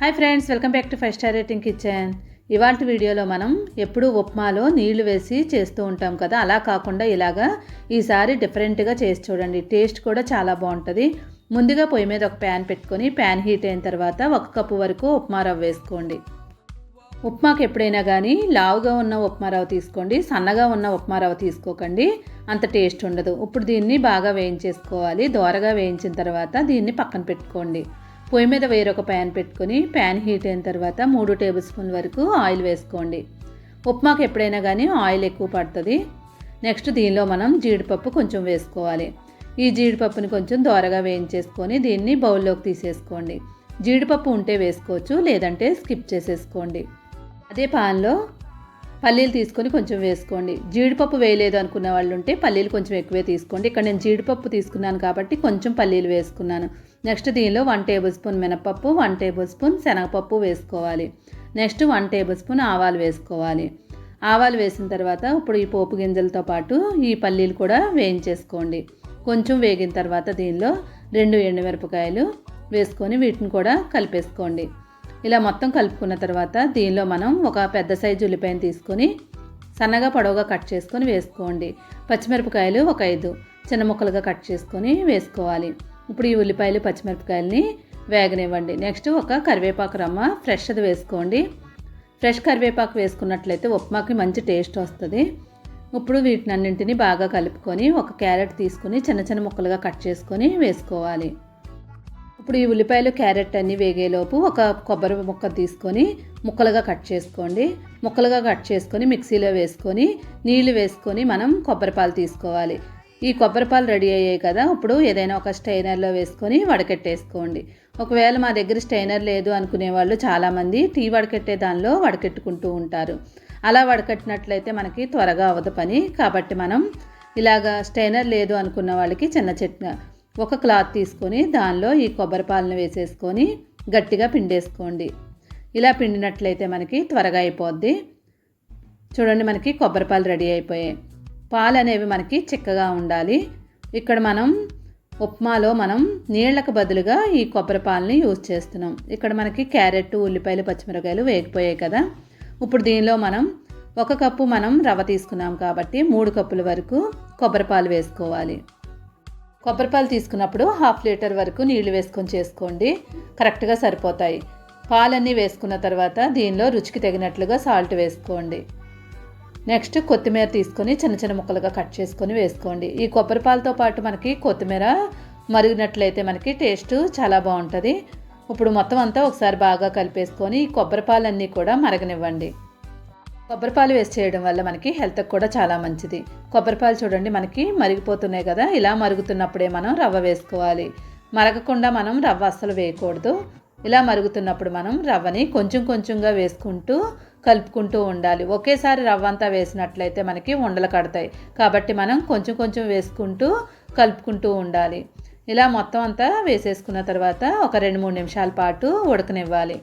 Hi friends welcome back to five star rating kitchen ఇవాళ వీడియోలో మనం ఎప్పుడూ ఉప్మాలో నీళ్ళు వేసి చేస్తూ ఉంటాం కదా? అలా కాకుండా ఇలాగా ఈసారి డిఫరెంట్గా చేసి చూడండి. టేస్ట్ కూడా చాలా బాగుంటుంది. ముందుగా పొయ్యి మీద ఒక ప్యాన్ పెట్టుకొని ప్యాన్ హీట్ అయిన తర్వాత ఒక కప్పు వరకు ఉప్మా రవ్వ వేసుకోండి. ఉప్మాకి ఎప్పుడైనా కానీ లావుగా ఉన్న ఉప్మా రవ్వ తీసుకోండి. సన్నగా ఉన్న ఉప్మా రవ్వ తీసుకోకండి. అంత టేస్ట్ ఉండదు. ఇప్పుడు దీన్ని బాగా వేయించేసుకోవాలి. దోరగా వేయించిన తర్వాత దీన్ని పక్కన పెట్టుకోండి. పొయ్యి మీద వేరొక ప్యాన్ పెట్టుకొని ప్యాన్ హీట్ అయిన తర్వాత మూడు టేబుల్ స్పూన్ వరకు ఆయిల్ వేసుకోండి. ఉప్మాకి ఎప్పుడైనా కానీ ఆయిల్ ఎక్కువ పడుతుంది. నెక్స్ట్ దీనిలో మనం జీడిపప్పు కొంచెం వేసుకోవాలి. ఈ జీడిపప్పుని కొంచెం దోరగా వేయించేసుకొని దీన్ని బౌల్లోకి తీసేసుకోండి. జీడిపప్పు ఉంటే వేసుకోవచ్చు లేదంటే స్కిప్ చేసేసుకోండి. అదే పాన్లో పల్లీలు తీసుకొని కొంచెం వేసుకోండి. జీడిపప్పు వేయలేదు అనుకున్న వాళ్ళు ఉంటే పల్లీలు కొంచెం ఎక్కువే తీసుకోండి. ఇక్కడ నేను జీడిపప్పు తీసుకున్నాను కాబట్టి కొంచెం పల్లీలు వేసుకున్నాను. నెక్స్ట్ దీనిలో వన్ టేబుల్ స్పూన్ మినపప్పు వన్ టేబుల్ స్పూన్ శనగపప్పు వేసుకోవాలి. నెక్స్ట్ వన్ టేబుల్ స్పూన్ ఆవాలు వేసుకోవాలి. ఆవాలు వేసిన తర్వాత ఇప్పుడు ఈ పోపు గింజలతో పాటు ఈ పల్లీలు కూడా వేయించేసుకోండి. కొంచెం వేగిన తర్వాత దీనిలో రెండు ఎండుమిరపకాయలు వేసుకొని వీటిని కూడా కలిపేసుకోండి. ఇలా మొత్తం కలుపుకున్న తర్వాత దీనిలో మనం ఒక పెద్ద సైజు ఉల్లిపాయను తీసుకొని సన్నగా పొడవుగా కట్ చేసుకొని వేసుకోండి. పచ్చిమిరపకాయలు ఒక ఐదు చిన్న ముక్కలుగా కట్ చేసుకొని వేసుకోవాలి. ఇప్పుడు ఈ ఉల్లిపాయలు పచ్చిమిరపకాయలని వేగనివ్వండి. నెక్స్ట్ ఒక కరివేపాకు రమ్మ ఫ్రెష్ అది వేసుకోండి. ఫ్రెష్ కరివేపాకు వేసుకున్నట్లయితే ఉప్మాకి మంచి టేస్ట్ వస్తుంది. ఇప్పుడు వీటినన్నింటినీ బాగా కలుపుకొని ఒక క్యారెట్ తీసుకొని చిన్న చిన్న ముక్కలుగా కట్ చేసుకొని వేసుకోవాలి. ఇప్పుడు ఈ ఉల్లిపాయలు క్యారెట్ అన్నీ వేగేలోపు ఒక కొబ్బరి ముక్క తీసుకొని ముక్కలుగా కట్ చేసుకోండి. ముక్కలుగా కట్ చేసుకొని మిక్సీలో వేసుకొని నీళ్ళు వేసుకొని మనం కొబ్బరిపాలు తీసుకోవాలి. ఈ కొబ్బరిపాలు రెడీ అయ్యాయి కదా ఇప్పుడు ఏదైనా ఒక స్టైనర్లో వేసుకొని వడకెట్టేసుకోండి. ఒకవేళ మా దగ్గర స్టైనర్ లేదు అనుకునే వాళ్ళు చాలామంది టీ వడకెట్టే దానిలో వడకెట్టుకుంటూ ఉంటారు. అలా వడకట్టినట్లయితే మనకి త్వరగా అవ్వదు పని కాబట్టి మనం ఇలాగా స్టైనర్ లేదు అనుకున్న వాళ్ళకి చిన్న చిన్న ఒక క్లాత్ తీసుకొని దానిలో ఈ కొబ్బరి పాలను వేసేసుకొని గట్టిగా పిండేసుకోండి. ఇలా పిండినట్లయితే మనకి త్వరగా అయిపోద్ది. చూడండి మనకి కొబ్బరి పాలు రెడీ అయిపోయాయి. పాలు అనేవి మనకి చిక్కగా ఉండాలి. ఇక్కడ మనం ఉప్మాలో మనం నీళ్ళకు బదులుగా ఈ కొబ్బరి పాలని యూజ్ చేస్తున్నాం. ఇక్కడ మనకి క్యారెట్ ఉల్లిపాయలు పచ్చిమిరకాయలు వేగిపోయాయి కదా. ఇప్పుడు దీనిలో మనం ఒక కప్పు మనం రవ్వ తీసుకున్నాం కాబట్టి మూడు కప్పుల వరకు కొబ్బరి పాలు వేసుకోవాలి. కొబ్బరిపాలు తీసుకున్నప్పుడు హాఫ్ లీటర్ వరకు నీళ్ళు వేసుకొని చేసుకోండి. కరెక్ట్గా సరిపోతాయి. పాలన్నీ వేసుకున్న తర్వాత దీనిలో రుచికి తగినట్లుగా సాల్ట్ వేసుకోండి. నెక్స్ట్ కొత్తిమీర తీసుకొని చిన్న చిన్న ముక్కలుగా కట్ చేసుకొని వేసుకోండి. ఈ కొబ్బరి పాలతో పాటు మనకి కొత్తిమీర మరిగినట్లయితే మనకి టేస్ట్ చాలా బాగుంటుంది. ఇప్పుడు మొత్తం అంతా ఒకసారి బాగా కలిపేసుకొని ఈ కొబ్బరి పాలన్నీ కూడా మరగనివ్వండి. కొబ్బరిపాలు వేసి చేయడం వల్ల మనకి హెల్త్కి కూడా చాలా మంచిది. కొబ్బరిపాలు చూడండి మనకి మరిగిపోతున్నాయి కదా? ఇలా మరుగుతున్నప్పుడే మనం రవ్వ వేసుకోవాలి. మరగకుండా మనం రవ్వ అస్సలు వేయకూడదు. ఇలా మరుగుతున్నప్పుడు మనం రవ్వని కొంచెం కొంచెంగా వేసుకుంటూ కలుపుకుంటూ ఉండాలి. ఒకేసారి రవ్వ అంతా వేసినట్లయితే మనకి ఉండలు కడతాయి. కాబట్టి మనం కొంచెం కొంచెం వేసుకుంటూ కలుపుకుంటూ ఉండాలి. ఇలా మొత్తం అంతా వేసేసుకున్న తర్వాత ఒక రెండు మూడు నిమిషాల పాటు ఉడకనివ్వాలి.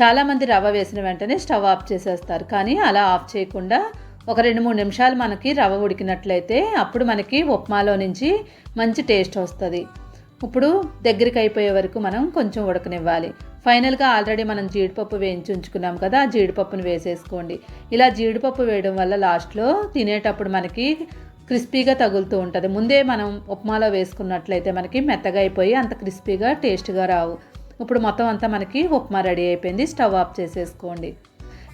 చాలామంది రవ్వ వేసిన వెంటనే స్టవ్ ఆఫ్ చేసేస్తారు. కానీ అలా ఆఫ్ చేయకుండా ఒక రెండు మూడు నిమిషాలు మనకి రవ్వ ఉడికినట్లయితే అప్పుడు మనకి ఉప్మాలో నుంచి మంచి టేస్ట్ వస్తుంది. ఇప్పుడు దగ్గరికి అయిపోయే వరకు మనం కొంచెం ఉడకనివ్వాలి. ఫైనల్గా ఆల్రెడీ మనం జీడిపప్పు వేయించి ఉంచుకున్నాం కదా ఆ జీడిపప్పును వేసేసుకోండి. ఇలా జీడిపప్పు వేయడం వల్ల లాస్ట్లో తినేటప్పుడు మనకి క్రిస్పీగా తగులుతూ ఉంటుంది. ముందే మనం ఉప్మాలో వేసుకున్నట్లయితే మనకి మెత్తగా అయిపోయి అంత క్రిస్పీగా టేస్ట్గా రావు. ఇప్పుడు మొత్తం అంతా మనకి ఉప్మా రెడీ అయిపోయింది. స్టవ్ ఆఫ్ చేసేసుకోండి.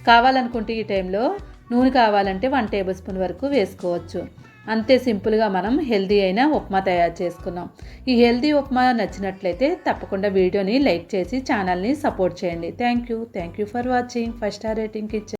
కావాలనుకుంటే ఈ టైంలో నూనె కావాలంటే వన్ టేబుల్ స్పూన్ వరకు వేసుకోవచ్చు. అంతే సింపుల్గా మనం హెల్దీ అయిన ఉప్మా తయారు చేసుకున్నాం. ఈ హెల్దీ ఉప్మా నచ్చినట్లయితే తప్పకుండా వీడియోని లైక్ చేసి ఛానల్ని సపోర్ట్ చేయండి. Thank you. Thank you for watching. First star rating kitchen.